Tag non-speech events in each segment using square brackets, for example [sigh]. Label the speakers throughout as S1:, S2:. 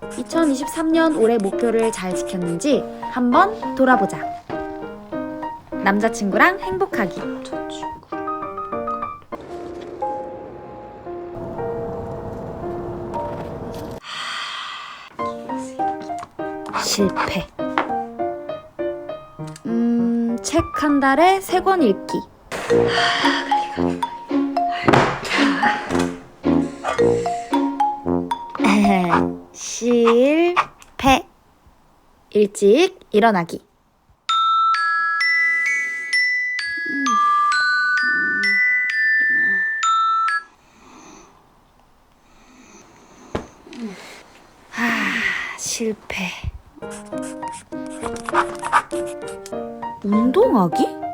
S1: 2023년 올해 목표를 잘 지켰는지 한번 돌아보자. 남자친구랑 행복하기. 실패. 음, 책 한 달에 세 권 읽기. 실패. 일찍 일어나기. 아, 실패. 운동하기?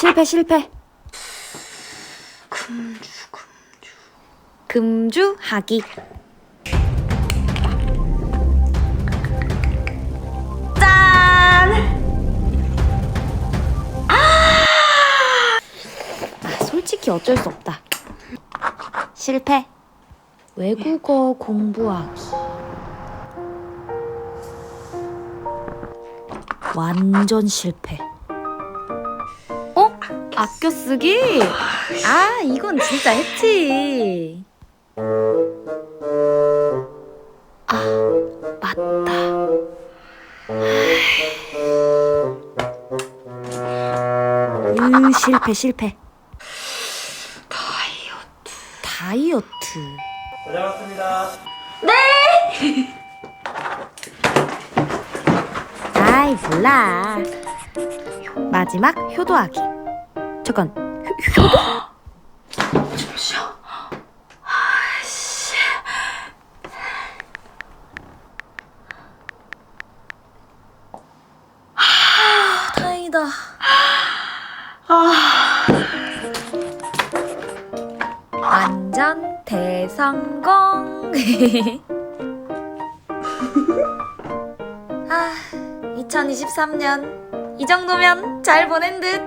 S1: 실패 실패. 금주 금주. 금주 하기. 짠! 아, 솔직히 어쩔 수 없다. 실패. 외국어 공부하기. 완전 실패. 어? 아껴 쓰기? 아, 이건 진짜 했지. 아, 맞다. 으, 실패, 실패. 다이어트. 다이어트.
S2: 잘 왔습니다.
S1: 아이, 몰라. 마지막 효도하기. 잠깐, 효, 효도? 아, 다행이다. 완전 대성공. [laughs] 아, 2023년 이 정도면 잘 보낸 듯.